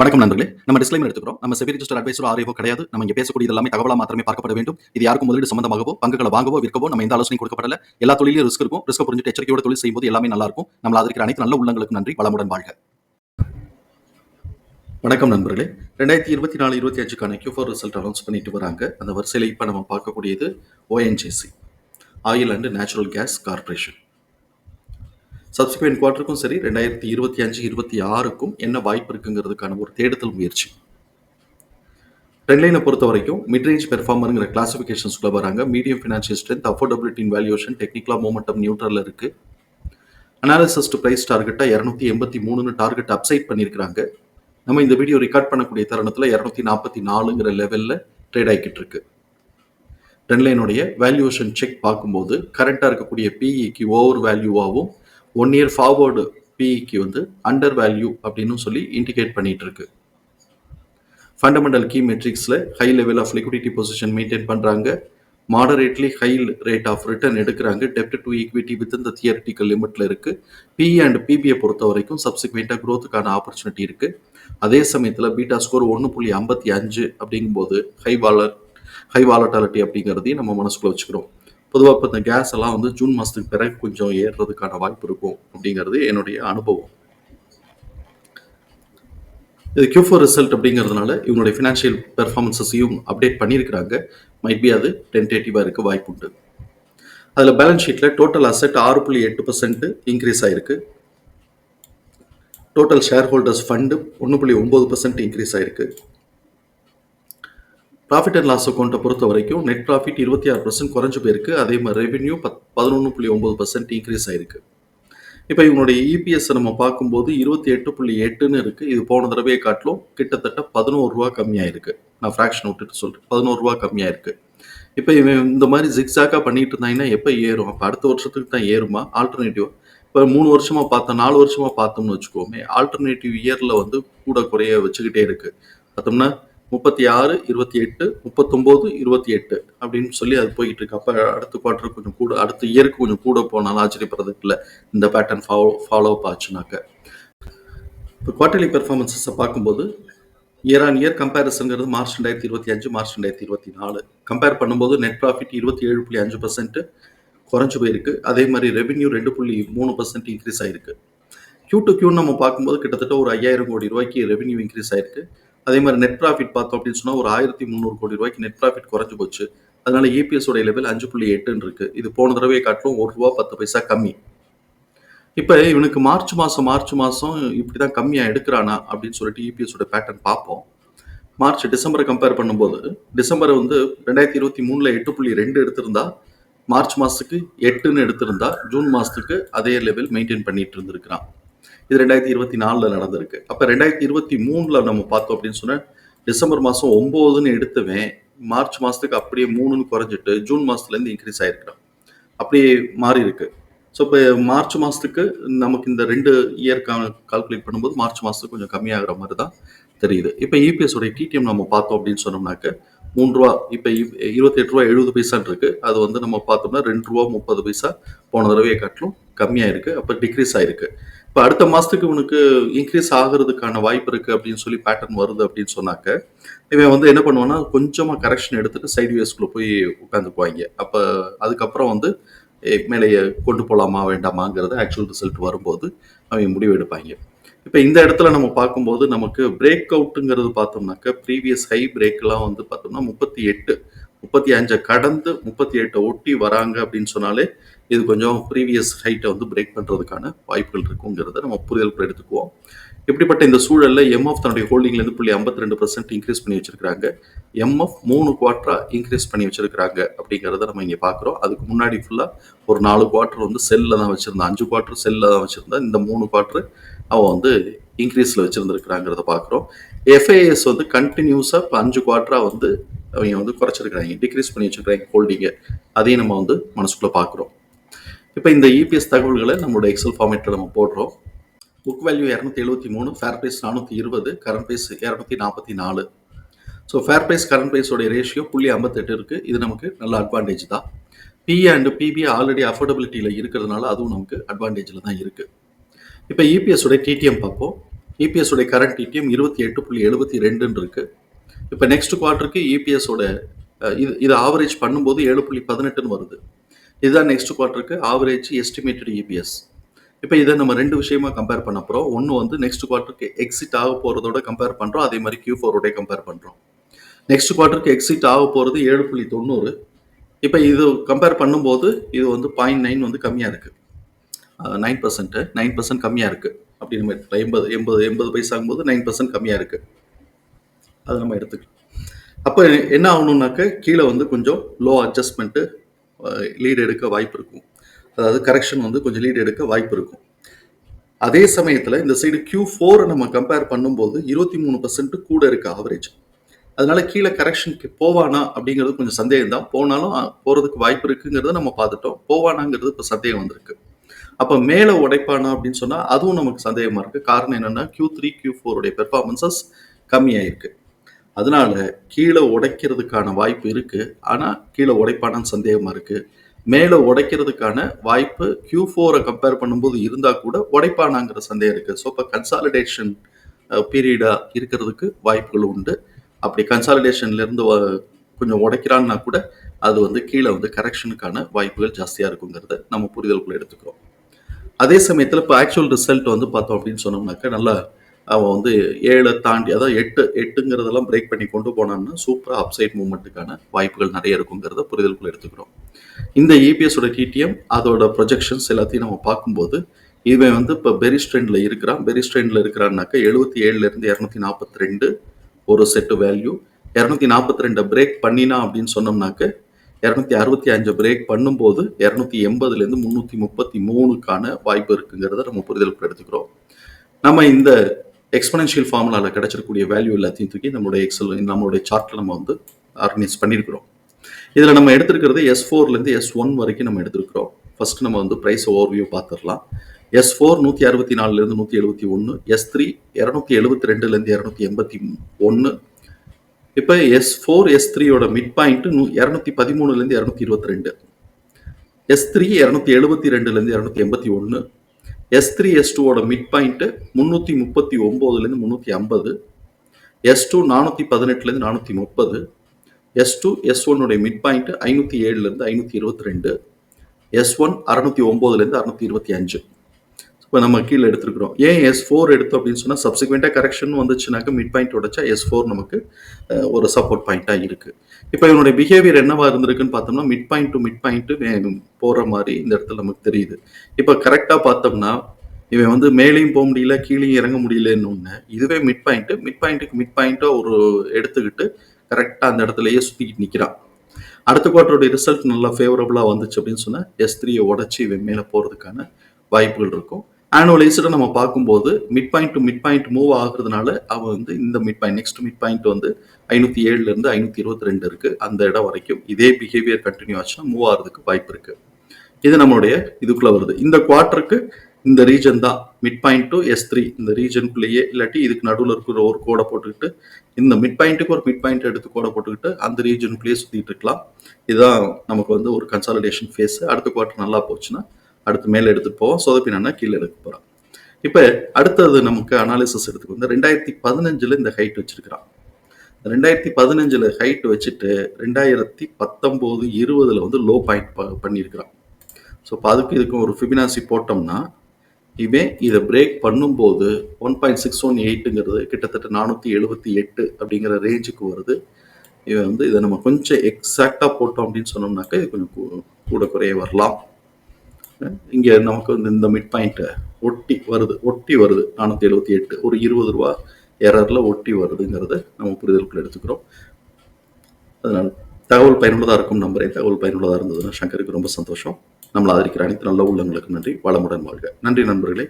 வணக்கம் நண்பர்களே. நம்ம டிஸ்க்ளைமர் எடுத்துக்கிறோம். நம்ம செபி ரிஜிஸ்டர் அட்வைசர் ஆரியோ கிடையாது. நம்ம இங்க பேசக்கூடிய எல்லாமே தகவலா மாத்திரமே பார்க்கப்பட வேண்டும். இது யாருக்கும் முதலீடு சம்பந்தமாகவோ பங்குகளை வாங்கவோ விற்கவோ நம்ம எந்த ஆலோசனை கொடுக்கப்படல. எல்லா தொழிலும் ரிஸ்க் இருக்கும். ரிஸ்க் புரிஞ்சுட்டு எச்சரிக்கையோட தொழில் செய்யும்போது எல்லாமே நல்லா இருக்கும். நம்ம அதற்கு அனைத்து நல்ல உள்ளங்களுக்கு நன்றி. வளமுடன் வாழ்க. வணக்கம் நண்பர்களே. ரெண்டாயிரத்தி இருபத்தி நாலு இருபத்தி அஞ்சுக்கான கியூ ஃபோர் ரிசல்ட் அனௌன்ஸ் பண்ணிட்டு வராங்க. அந்த வரிசையில் இப்போ நம்ம பார்க்கக்கூடியது ONGC oil and natural gas corporation subsequent குவார்ட்டருக்கும் சரி ரெண்டாயிரத்தி இருபத்தி அஞ்சு இருபத்தி ஆறுக்கும் என்ன வாய்ப்பு இருக்குங்கிறதுக்கான ஒரு தேடுதல் முயற்சி. ட்ரெண்ட்லைனை பொறுத்த வரைக்கும் மிட்ரேஞ்ச் பெர்ஃபார்மருங்கிற கிளாசிஃபிகேஷன்ஸ்குள்ள வராங்க. Medium financial strength affordability valuation டெக்னிக்கலாக மூமெண்டம் நியூட்ரலில் இருக்கு. அனாலிசிஸ் டு ப்ரைஸ் டார்கெட்டாக இரநூத்தி எண்பத்தி மூணுன்னு டார்கெட் அப்சைட் பண்ணியிருக்காங்க நம்ம இந்த வீடியோ ரெக்கார்ட் பண்ணக்கூடிய தருணத்தில் இரநூத்தி நாற்பத்தி நாலுங்கிற லெவலில் ட்ரேட் ஆகிக்கிட்டு இருக்கு. ட்ரெண்ட்லைனுடைய வேல்யூவேஷன் செக் பார்க்கும்போது கரண்ட்டாக இருக்கக்கூடிய பிஇக்கு ஓவர் வேல்யூவாகவும் ஒன் இயர் ஃபார்வர்டு பிஇக்கு வந்து அண்டர் வேல்யூ அப்படின்னு சொல்லி இண்டிகேட் பண்ணிட்டு இருக்கு fundamental key மெட்ரிக்ஸில் high level of liquidity position maintain பண்ணுறாங்க moderately high rate of return எடுக்கிறாங்க. டெப்ட் டு ஈக்விட்டி வித் இந்த தியரட்டிக்கல் லிமிட்ல இருக்கு. பிஇ அண்ட் பிபிஐ பொறுத்த வரைக்கும் சப்சிக்வெண்ட்டாக க்ரோத்துக்கான ஆப்பர்ச்சுனிட்டி இருக்கு. அதே சமயத்தில் பீட்டா ஸ்கோர் ஒன்று புள்ளி ஐம்பத்தி அஞ்சு அப்படிங்கும்போது ஹை வாலர் ஹை வாலட்டாலிட்டி அப்படிங்கிறதையும் நம்ம மனசுக்குள்ள வச்சுக்கிறோம். பொதுவாக இப்போ இந்த கேஸ் எல்லாம் வந்து ஜூன் மாதத்துக்கு பிறகு கொஞ்சம் ஏறுறதுக்கான வாய்ப்பு இருக்கும் அப்படிங்கிறது என்னுடைய அனுபவம். இது கியூ ஃபோர் ரிசல்ட் அப்படிங்கிறதுனால இவங்களுடைய ஃபினான்ஷியல் பெர்ஃபார்மன்ஸஸையும் அப்டேட் பண்ணியிருக்கிறாங்க. மைட் பி அது டென்டேட்டிவாக இருக்க வாய்ப்பு உண்டு. அதில் பேலன்ஸ் ஷீட்டில் டோட்டல் அசெட் ஆறு புள்ளி எட்டு பர்சன்ட் இன்க்ரீஸ் ஆயிருக்கு. டோட்டல் ஷேர் ஹோல்டர்ஸ் ஃபண்டு ஒன்று புள்ளி ஒம்பது பர்சன்ட் இன்க்ரீஸ் ஆயிருக்கு. ப்ராஃபிட் அண்ட் லாஸ் அக்கௌண்ட்டை பொறுத்த வரைக்கும் நெட் ப்ராஃபிட் இருபத்தி ஆறு பர்சன்ட் குறைஞ்சு போயிருக்கு. அதே மாதிரி ரெவென்யூ பத் பதினொன்று புள்ளி ஒம்பது பர்சன்ட் இன்க்ரீஸ் ஆயிருக்கு. இப்போ இவனுடைய இபிஎஸ் நம்ம பார்க்கும்போது இருபத்தி எட்டு புள்ளி எட்டுன்னு இருக்கு. இது போன தடவையை காட்டிலும் கிட்டத்தட்ட பதினோரு ரூபா கம்மியாயிருக்கு. நான் ஃப்ராக்ஷன் விட்டுட்டு சொல்கிறேன் பதினோரு ரூபா கம்மியாயிருக்கு. இப்போ இவன் இந்த மாதிரி ஜிக்ஸாக்காக பண்ணிட்டு இருந்தாங்கன்னா எப்போ ஏறும்? அப்போ அடுத்த வருஷத்துக்கு தான் ஏறுமா? ஆல்டர்னேட்டிவ் இப்போ மூணு வருஷமாக பார்த்தோம் நாலு வருஷமாக பார்த்தோம்னு வச்சுக்கோமே ஆல்டர்னேட்டிவ் இயரில் வந்து கூட குறைய வச்சுக்கிட்டே இருக்குது பார்த்தோம்னா முப்பத்தி ஆறு இருபத்தி எட்டு முப்பத்தொம்போது இருபத்தி எட்டு அப்படின்னு சொல்லி அது போய்கிட்டு இருக்கு அப்போ அடுத்த குவார்டர் கொஞ்சம் கூட அடுத்த இயருக்கு கொஞ்சம் கூட போனாலும் ஆச்சரியப்படுறதுக்கு இல்லை இந்த பேட்டர்ன் ஃபாலோ ஃபாலோ அப் ஆச்சுனாக்க. இப்போ குவார்டர்லி பெர்ஃபார்மன்ஸஸை பார்க்கும்போது இயர் ஆன் இயர் கம்பேரிசன்ங்கிறது மார்ச் ரெண்டாயிரத்தி இருபத்தி அஞ்சு மார்ச் ரெண்டாயிரத்தி இருபத்தி நாலு கம்பேர் பண்ணும்போது நெட் ப்ராஃபிட் இருபத்தி ஏழு புள்ளி அஞ்சு பர்சன்ட் குறைஞ்சு போயிருக்கு. அதே மாதிரி ரெவென்யூ ரெண்டு புள்ளி மூணு பர்சன்ட் இன்க்ரீஸ் ஆயிருக்கு. கியூ டு கியூ நம்ம பார்க்கும்போது கிட்டத்தட்ட ஒரு ஐயாயிரம் கோடி ரூபாய்க்கு ரெவென்யூ இன்க்ரீஸ் ஆயிருக்கு. அதே மாதிரி நெட் ப்ராஃபிட் பார்த்தோம் அப்படின்னு சொன்னால் ஒரு ஆயிரத்தி முந்நூறு கோடி ரூபாய்க்கு நெட் ப்ராஃபிட் குறைஞ்சு போச்சு. அதனால EPS உடைய லெவல் அஞ்சு புள்ளி எட்டுன்னு இருக்கு. இது போன தடவையை காட்டிலும் ஒரு ரூபா பத்து பைசா கம்மி. இப்போ இவனுக்கு மார்ச் மாதம் மார்ச் மாதம் இப்படி தான் கம்மியாக எடுக்கிறானா அப்படின்னு சொல்லிட்டு EPS உடைய பேட்டர்ன் பார்ப்போம். மார்ச் டிசம்பரை கம்பேர் பண்ணும்போது டிசம்பர் வந்து ரெண்டாயிரத்தி இருபத்தி மூணில் எட்டு புள்ளி ரெண்டு எடுத்திருந்தா மார்ச் மாதத்துக்கு எட்டுன்னு எடுத்திருந்தா ஜூன் மாதத்துக்கு அதே லெவல் மெயின்டைன் பண்ணிட்டு இருந்திருக்கிறான். இது ரெண்டாயிரத்தி இருபத்தி நாலில் நடந்திருக்கு. அப்போ ரெண்டாயிரத்தி இருபத்தி மூணில் நம்ம பார்த்தோம் அப்படின்னு சொன்னால் டிசம்பர் மாதம் ஒம்போதுன்னு எடுத்தவன் மார்ச் மாதத்துக்கு அப்படியே மூணுன்னு குறைஞ்சிட்டு ஜூன் மாதத்துலேருந்து இன்க்ரீஸ் ஆயிருக்கிறான். அப்படியே மாறி இருக்கு ஸோ இப்போ மார்ச் மாதத்துக்கு நமக்கு இந்த ரெண்டு இயர் கால்குலேட் பண்ணும்போது மார்ச் மாதத்துக்கு கொஞ்சம் கம்மியாகிற மாதிரி தான் தெரியுது. இப்போ இபிஎஸ் உடைய டிடிஎம் நம்ம பார்த்தோம் அப்படின்னு சொன்னோம்னாக்க மூணு ரூபா இப்போ இருபத்தி எட்டு ரூபா எழுபது பைசான் இருக்கு. அது வந்து நம்ம பார்த்தோம்னா ரெண்டு ரூபா முப்பது பைசா போன தடவையை காட்டிலும் கம்மியாக இருக்குது அப்போ டிக்ரீஸ் ஆயிருக்கு. இப்போ அடுத்த மாதத்துக்கு இவனுக்கு இன்க்ரீஸ் ஆகிறதுக்கான வாய்ப்பு இருக்குது அப்படின்னு சொல்லி பேட்டர்ன் வருது அப்படின்னு சொன்னாக்க இவன் வந்து என்ன பண்ணுவான்னா கொஞ்சமாக கரெக்ஷன் எடுத்துட்டு சைடு வேஸ்க்குள்ளே போய் உட்காந்துக்குவாங்க அப்போ அதுக்கப்புறம் வந்து எ- மேலேயே கொண்டு போகலாமா வேண்டாமாங்கிறது ஆக்சுவல் ரிசல்ட் வரும்போது அவங்க முடிவு எடுப்பாங்க. இப்போ இந்த இடத்துல நம்ம பார்க்கும்போது நமக்கு பிரேக் அவுட்டுங்கிறது பார்த்தோம்னாக்க ப்ரீவியஸ் ஹை பிரேக்லாம் வந்து பார்த்தோம்னா முப்பத்தி எட்டு முப்பத்தி அஞ்சை கடந்து முப்பத்தி எட்டை ஒட்டி வராங்க அப்படின்னு சொன்னாலே இது கொஞ்சம் ப்ரீவியஸ் ஹைட்டை வந்து பிரேக் பண்ணுறதுக்கான வாய்ப்புகள் இருக்குங்கிறத நம்ம புரிதலுக்குள்ள எடுத்துக்குவோம். இப்படிப்பட்ட இந்த சூழலில் எம்எஃப் தன்னுடைய ஹோல்டிங்லேருந்து புள்ளி ஐம்பத்தி ரெண்டு பர்சன்ட் இன்க்ரீஸ் பண்ணி வச்சிருக்காங்க எம்எஃப் மூணு குவார்ட்டரா இன்க்ரீஸ் பண்ணி வச்சிருக்காங்க அப்படிங்கிறத நம்ம இங்கே பார்க்குறோம். அதுக்கு முன்னாடி ஃபுல்லாக ஒரு நாலு குவார்ட்டர் வந்து செல்லில் தான் வச்சிருந்தான் அஞ்சு குவார்ட்டர் செல்லில் தான் வச்சிருந்தா இந்த மூணு குவார்ட்டர் அவன் வந்து இன்க்ரீஸில் வச்சிருந்துருக்கிறாங்கிறத பார்க்குறோம். எஃப்ஐஎஸ் வந்து கண்டினியூஸாக இப்போ அஞ்சு குவார்ட்டராக வந்து அவங்க வந்து குறைச்சிருக்கிறாங்க. டிக்ரீஸ் பண்ணி வச்சிருக்கிறாங்க ஹோல்டிங்கை அதையும் நம்ம வந்து மனசுக்குள்ளே பார்க்குறோம். இப்போ இந்த இபிஎஸ் தகவல்களை நம்மளோட எக்ஸல் ஃபார்மேட்டில் நம்ம போடுறோம். புக் வேல்யூ இரநூத்தி எழுபத்தி மூணு ஃபேர் ப்ரைஸ் நானூற்றி இருபது கரண்ட் ப்ரைஸ் இரநூத்தி நாற்பத்தி நாலு. ஸோ ஃபேர் ப்ரைஸ் கரண்ட் ப்ரைஸோடைய ரேஷியோ புள்ளி ஐம்பத்தெட்டு இருக்குது இது நமக்கு நல்ல அட்வான்டேஜ் தான். பிஏ அண்டு பிபி ஆல்ரெடி அஃபோர்டபிலிட்டியில் இருக்கிறதுனால அதுவும் நமக்கு அட்வான்டேஜில் தான் இருக்குது இப்போ இபிஎஸ் உடைய டிடிஎம் பார்ப்போம். இபிஎஸ் உடைய கரண்ட் டிடிஎம் இருபத்தி எட்டு புள்ளி எழுபத்தி ரெண்டுன்னு இருக்குது இப்போ நெக்ஸ்ட் குவார்ட்டருக்கு இபிஎஸோட இது இது ஆவரேஜ் பண்ணும்போது ஏழு புள்ளி பதினெட்டுன்னு வருது. இதுதான் நெக்ஸ்ட் குவார்ட்டருக்கு ஆவரேஜ் எஸ்டிமேட்டட் இபிஎஸ் இப்போ இதை நம்ம ரெண்டு விஷயமா கம்பேர் பண்ண போகிறோம் ஒன்று வந்து நெக்ஸ்ட் குவார்ட்டருக்கு எக்ஸிட் ஆக போகிறதோட கம்பேர் பண்ணுறோம் அதே மாதிரி கியூ ஃபோரோட கம்பேர் பண்ணுறோம் நெக்ஸ்ட் குவார்ட்டருக்கு எக்ஸிட் ஆக போகிறது ஏழு புள்ளி தொண்ணூறு. இப்போ இது கம்பேர் பண்ணும்போது இது வந்து பாயிண்ட் நைன் வந்து கம்மியாக இருக்குது நைன் பர்சன்ட்டு நைன் பர்சன்ட் கம்மியாக இருக்குது அப்படின்னு எண்பது எண்பது எண்பது பைசாகும்போது நைன் பர்சன்ட் கம்மியாக இருக்குது அதை நம்ம எடுத்துக்கலாம். அப்போ என்ன ஆகணும்னாக்க கீழே வந்து கொஞ்சம் லோ அட்ஜஸ்ட்மெண்ட்டு லீட் எடுக்க வாய்ப்பு இருக்கும். அதாவது கரெக்ஷன் வந்து கொஞ்சம் லீட் எடுக்க வாய்ப்பு இருக்கும். அதே சமயத்தில் இந்த சைடு கியூ ஃபோரை நம்ம கம்பேர் பண்ணும்போது இருபத்தி மூணு பர்சன்ட் கூட இருக்க ஆவரேஜ் அதனால கீழே கரெக்ஷனுக்கு போவானா அப்படிங்கிறது கொஞ்சம் சந்தேகம் தான் போனாலும் போகிறதுக்கு வாய்ப்பு இருக்குங்கிறத நம்ம பார்த்துட்டோம். போவானாங்கிறது இப்போ சந்தேகம் வந்திருக்கு. அப்போ மேலே உடைப்பானா அப்படின்னு சொன்னால் அதுவும் நமக்கு சந்தேகமாக இருக்குது காரணம் என்னென்னா கியூ த்ரீ கியூ ஃபோருடைய பெர்ஃபார்மன்சஸ் கம்மியாயிருக்கு. அதனால கீழே உடைக்கிறதுக்கான வாய்ப்பு இருக்குது ஆனால் கீழே உடைப்பானான்னு சந்தேகமாக இருக்குது மேலே உடைக்கிறதுக்கான வாய்ப்பு கியூ ஃபோரை கம்பேர் பண்ணும்போது இருந்தால் கூட உடைப்பானாங்கிற சந்தேகம் இருக்குது ஸோ இப்போ கன்சாலிடேஷன் பீரியடாக இருக்கிறதுக்கு வாய்ப்புகள் உண்டு. அப்படி கன்சாலிடேஷன்லேருந்து கொஞ்சம் உடைக்கிறான்னா கூட அது வந்து கீழே வந்து கரெக்ஷனுக்கான வாய்ப்புகள் ஜாஸ்தியாக இருக்குங்கிறத நம்ம புரிதலுக்குள்ள எடுத்துக்கிறோம். அதே சமயத்தில் இப்போ ஆக்சுவல் ரிசல்ட் வந்து பார்த்தோம் அப்படின்னு சொன்னோம்னாக்கா நல்லா அவன் வந்து ஏழை தாண்டி அதாவது எட்டு எட்டுங்கிறதெல்லாம் பிரேக் பண்ணி கொண்டு போனான்னா சூப்பராக அப்சைட் மூவ்மெண்ட்டுக்கான வாய்ப்புகள் நிறைய இருக்குங்கிறத புரிதலுக்குள்ள எடுத்துக்கிறோம். இந்த ஏபிஎஸோட டிடிஎம் அதோட ப்ரொஜெக்ஷன்ஸ் எல்லாத்தையும் நம்ம பார்க்கும்போது இவன் வந்து இப்போ பெரிஸ் ட்ரெண்டில் இருக்கிறான். பெரிஸ் ட்ரெண்டில் இருக்கிறான்னாக்கா எழுபத்தி ஏழுலேருந்து இரநூத்தி நாற்பத்தி ரெண்டு ஒரு செட்டு வேல்யூ இரநூத்தி நாற்பத்தி ரெண்டை பிரேக் பண்ணினா அப்படின்னு சொன்னோம்னாக்க இரநூத்தி அறுபத்தி அஞ்சு பிரேக் பண்ணும்போது இரநூத்தி எண்பதுலேருந்து முந்நூற்றி முப்பத்தி மூணுக்கான வாய்ப்பு இருக்குங்கிறத நம்ம புரிதலுக்கு எடுத்துக்கிறோம். நம்ம இந்த எக்ஸ்பனன்ஷியல் ஃபார்முலாவில் கிடைச்சிருக்கக்கூடிய வேல்யூ எல்லாத்தையும் தூக்கி நம்மளுடைய எக்ஸல் நம்மளுடைய சார்ட்டில் நம்ம வந்து ஆர்கனைஸ் பண்ணியிருக்கிறோம் இதில் நம்ம எடுத்துருக்கிறது எஸ் ஃபோர்லேருந்து எஸ் ஒன் வரைக்கும் நம்ம எடுத்துருக்கிறோம். ஃபர்ஸ்ட் நம்ம வந்து ப்ரைஸ் ஓவர்வியூ பார்த்துடலாம். எஸ் ஃபோர் நூற்றி அறுபத்தி நாலுலேருந்து நூற்றி எழுபத்தி ஒன்று எஸ் த்ரீ இரநூத்தி எழுபத்தி ரெண்டுலேருந்து இரநூத்தி எண்பத்தி ஒன்று இப்போ எஸ் ஃபோர் எஸ் த்ரீயோட மிட் பாயிண்ட்டு நூ இரநூத்தி பதிமூணுலேருந்து இரநூத்தி இருபத்தி ரெண்டு. எஸ் த்ரீ இரநூத்தி எழுபத்தி ரெண்டுலேருந்து இரநூத்தி எண்பத்தி ஒன்று எஸ் த்ரீ எஸ் டூவோட மிட் பாயிண்ட்டு முந்நூற்றி முப்பத்தி ஒம்போதுலேருந்து முந்நூற்றி ஐம்பது. எஸ் டூ நானூற்றி பதினெட்டுலேருந்து நானூற்றி முப்பது. எஸ் டூ எஸ் ஒன்னுடைய மிட் பாயிண்ட்டு ஐநூற்றி ஏழுலேருந்து ஐநூற்றி இருபத்தி ரெண்டு. எஸ் ஒன் அறநூற்றி ஒம்போதுலேருந்து அறநூற்றி இருபத்தி அஞ்சு. இப்போ நம்ம கீழே எடுத்துருக்குறோம். ஏன் எஸ் ஃபோர் எடுத்தோம் அப்படின்னு சொன்னால் சப்சிக்வெண்ட்டாக கரெக்ஷன் வந்துச்சுனாக்க மிட் பாயிண்ட் உடைச்சா எஸ் ஃபோர் நமக்கு ஒரு சப்போர்ட் பாயிண்ட்டாக இருக்குது இப்போ இவனுடைய பிஹேவியர் என்னவா இருந்திருக்குன்னு பார்த்தோம்னா mid point to mid point போகிற மாதிரி இந்த இடத்துல நமக்கு தெரியுது. இப்போ கரெக்டாக பார்த்தோம்னா இவன் வந்து மேலேயும் போக முடியல கீழேயும் இறங்க முடியலன்னு ஒன்று இதுவே மிட் பாயிண்ட்டு மிட் பாயிண்ட்டுக்கு மிட் பாயிண்ட்டாக ஒரு எடுத்துக்கிட்டு கரெக்டாக அந்த இடத்துலயே சுற்றிக்கிட்டு நிற்கிறான் அடுத்த குவார்ட்டருடைய ரிசல்ட் நல்லா ஃபேவரபுளாக வந்துச்சு அப்படின்னு சொன்னால் எஸ் த்ரீயை உடச்சி இவன் மேலே போகிறதுக்கான வாய்ப்புகள் இருக்கும். ஆனுவலைஸ்டு நம்ம பார்க்கும்போது mid point to mid point move ஆகுறதுனால அவன் வந்து இந்த mid point next mid point வந்து ஐநூற்றி ஏழுலேருந்து ஐநூற்றி இருபத்தி ரெண்டு இருக்குது அந்த இடம் வரைக்கும் இதே பிஹேவியர் கண்டினியூ ஆச்சுன்னா மூவ் ஆகிறதுக்கு வாய்ப்பு இருக்குது இது நம்மளுடைய இதுக்குள்ளே வருது. இந்த குவார்ட்டருக்கு இந்த ரீஜன் தான். Mid point to S three இந்த ரீஜனுக்குள்ளேயே இல்லாட்டி இதுக்கு நடுவில் இருக்கிற ஒரு கோடை போட்டுக்கிட்டு இந்த மிட் பாயிண்ட்டுக்கு ஒரு மிட் பாயிண்ட் எடுத்து கோடை போட்டுக்கிட்டு அந்த ரீஜனுக்குள்ளேயே சுற்றிட்டு இருக்கலாம். இதுதான் நமக்கு வந்து ஒரு கன்சாலிடேஷன் ஃபேஸ் அடுத்த குவார்ட்டர் நல்லா போச்சுன்னா அடுத்து மேலே எடுத்துட்டு போவோம். சொதப்பினா கீழே எடுக்க போகிறோம் இப்போ அடுத்தது நமக்கு அனாலிசிஸ் எடுத்துக்கு வந்து ரெண்டாயிரத்தி பதினஞ்சில் இந்த ஹைட் வச்சிருக்கிறான். ரெண்டாயிரத்தி பதினஞ்சில் ஹைட் வச்சுட்டு ரெண்டாயிரத்தி பத்தொம்போது இருபதில் வந்து லோ பாயிண்ட் ப பண்ணியிருக்கிறான். ஸோ இப்போ அதுக்கு இதுக்கும் ஒரு ஃபிபினாசி போட்டோம்னா இவன் இதை பிரேக் பண்ணும்போது ஒன் பாயிண்ட் சிக்ஸ் ஒன் எயிட்டுங்கிறது கிட்டத்தட்ட நானூற்றி எழுபத்தி எட்டு அப்படிங்கிற ரேஞ்சுக்கு வருது. இவன் வந்து இதை நம்ம கொஞ்சம் எக்ஸாக்டாக போட்டோம் அப்படின்னு சொன்னோம்னாக்கா இது கொஞ்சம் கூட குறைய வரலாம். இங்கே நமக்கு வந்து இந்த மிட் பாயிண்ட்டை ஒட்டி வருது ஒட்டி வருது. நானூற்றி எழுபத்தி எட்டு ஒரு இருபது ரூபா எரரில் ஒட்டி வருதுங்கிறத நம்ம புரிதலுக்குள்ள எடுத்துக்கிறோம். அதனால் தகவல் பயனுள்ளதாக இருக்கும் நம்பரே தகவல் பயனுள்ளதாக இருந்ததுன்னா சங்கருக்கு ரொம்ப சந்தோஷம். நம்மளை ஆதரிக்கிற அனைத்து நல்ல உள்ளங்களுக்கு நன்றி. வளமுடன் வாழ்க. நன்றி நண்பர்களே.